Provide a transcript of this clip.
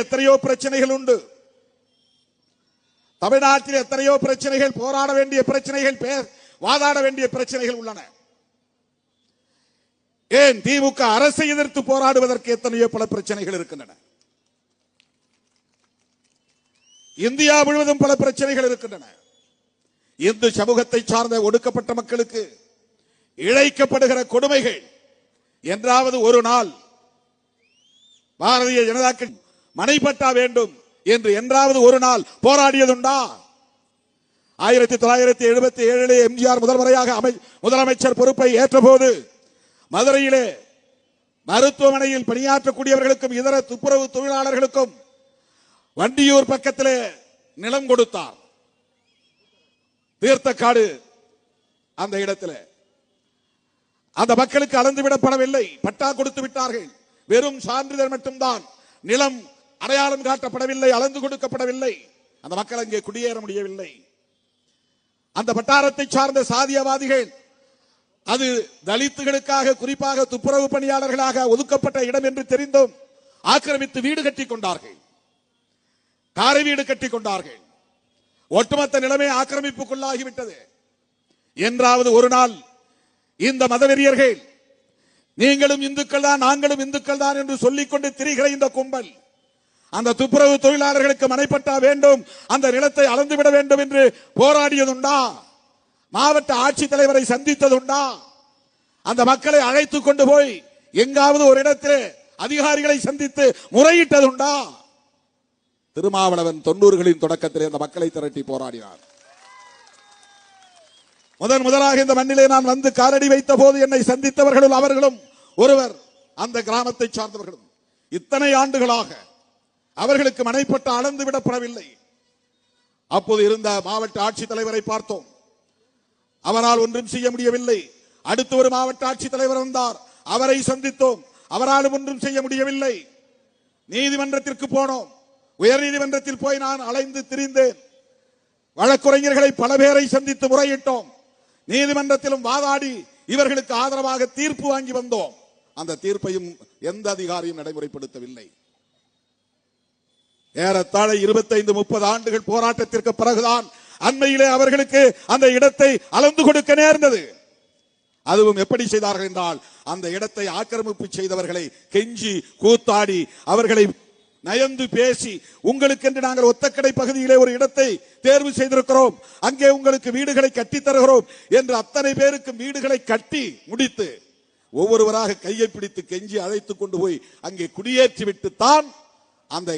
தமிழ்நாட்டில் எத்தனையோ பிரச்சனைகள் உண்டு. தமிழ்நாட்டில் எத்தனையோ பிரச்சனைகள் போராட வேண்டிய பிரச்சனைகள் வாதாட வேண்டிய பிரச்சனைகள் உள்ளன. ஏன் திமுக அரசை எதிர்த்து போராடுவதற்கு எத்தனையோ பல பிரச்சனைகள் இருக்கின்றன. இந்தியா முழுவதும் பல பிரச்சனைகள் இருக்கின்றன. இந்து சமூகத்தை சார்ந்த ஒடுக்கப்பட்ட மக்களுக்கு இழைக்கப்படுகிற கொடுமைகள். என்றாவது ஒரு நாள் பாரதிய ஜனதா கட்சி மனைப்பட்டா வேண்டும் என்று என்றாவது ஒரு நாள் போராடியதுண்டா? ஆயிரத்தி தொள்ளாயிரத்தி எழுபத்தி ஏழிலே எம்ஜிஆர் முதல் முறையாக அமை முதலமைச்சர் பொறுப்பை ஏற்றபோது மதுரையிலே மருத்துவமனையில் பணியாற்றக்கூடியவர்களுக்கும் இதர துப்புரவு தொழிலாளர்களுக்கும் வண்டியூர் பக்கத்திலே நிலம் கொடுத்தார். தீர்த்தக்காடு அந்த இடத்துல. அந்த மக்களுக்கு அளந்து விடப்படவில்லை பட்டா கொடுத்து விட்டார்கள். வெறும் சான்றிதழ் மட்டும்தான். நிலம் அடையாளம் காட்டப்படவில்லை அளந்து கொடுக்கப்படவில்லை. அந்த மக்கள் அங்கே குடியேற முடியவில்லை. அந்த வட்டாரத்தை சார்ந்த சாதியவாதிகள் அது தலித்துகளுக்காக குறிப்பாக துப்புரவு பணியாளர்களாக ஒதுக்கப்பட்ட இடம் என்று தெரிந்தும் ஆக்கிரமித்து வீடு கட்டிக் கொண்டார்கள். காரை வீடு கட்டிக் கொண்டார்கள். ஒட்டுமொத்த நிலைமை ஆக்கிரமிப்புக்குள்ளாகிவிட்டது. என்றாவது ஒரு நாள் இந்த மதவெறியர்கள் நீங்களும் இந்துக்கள் தான் நாங்களும் இந்துக்கள் தான் என்று சொல்லிக்கொண்டு திரிகிற இந்த கும்பல் அந்த துப்புரவு தொழிலாளர்களுக்கு மனைப்பட்டா வேண்டும். அந்த நிலத்தை அளந்துவிட வேண்டும் என்று போராடியதுண்டா? மாவட்ட ஆட்சித்தலைவரை சந்தித்ததுண்டா? அந்த மக்களை அழைத்துக் கொண்டு போய் எங்காவது ஒரு இடத்தில் அதிகாரிகளை சந்தித்து முறையிட்டதுண்டா? திருமாவளவன் தொண்ணூறுகளின் தொடக்கத்திலே அந்த மக்களை திரட்டி போராடினார். முதன் முதலாக இந்த மண்ணிலே நான் வந்து காலடி வைத்த போது என்னை சந்தித்தவர்களும் அவர்களும் ஒருவர் அந்த கிராமத்தை சார்ந்தவர்களும். இத்தனை ஆண்டுகளாக அவர்களுக்கு மனைப்பட்ட அளந்து விடப்படவில்லை. அப்போது இருந்த மாவட்ட ஆட்சித்தலைவரை பார்த்தோம். அவரால் ஒன்றும் செய்ய முடியவில்லை. அடுத்து ஒரு மாவட்ட ஆட்சித்தலைவர் வந்தார். அவரை சந்தித்தோம். அவராலும் ஒன்றும் செய்ய முடியவில்லை. நீதிமன்றத்திற்கு போனோம். உயர் நீதிமன்றத்தில் போய் நான் அலைந்து திரிந்தேன். வழக்குரைஞர்களை பல பேரை சந்தித்து முறையிட்டோம். நீதிமன்றத்திலும் வாதாடி இவர்களுக்கு ஆதரவாக தீர்ப்பு வாங்கி வந்தோம். அந்த தீர்ப்பையும் எந்த அதிகாரியும் நடைமுறைப்படுத்தவில்லை. ஏறத்தாழ இருபத்தைந்து முப்பது ஆண்டுகள் போராட்டத்திற்கு பிறகுதான் அண்மையிலே அவர்களுக்கு அந்த இடத்தை அளந்து கொடுக்க நேர்ந்தது. அதுவும் எப்படி செய்தார்கள் என்றால் அந்த இடத்தை ஆக்கிரமிப்பு செய்தவர்களை கெஞ்சி கூத்தாடி அவர்களை நயந்து பேசி உங்களுக்கென்று நாங்கள் ஒத்தக்கடை பகுதியிலே ஒரு இடத்தை தேர்வு செய்திருக்கிறோம் அங்கே உங்களுக்கு வீடுகளை கட்டித் தருகிறோம் என்று அத்தனை பேருக்கு வீடுகளை கட்டி முடித்து ஒவ்வொருவராக கையை பிடித்து கெஞ்சி அழைத்துக் கொண்டு போய் அங்கே குடியேற்றி விட்டுத்தான் அந்த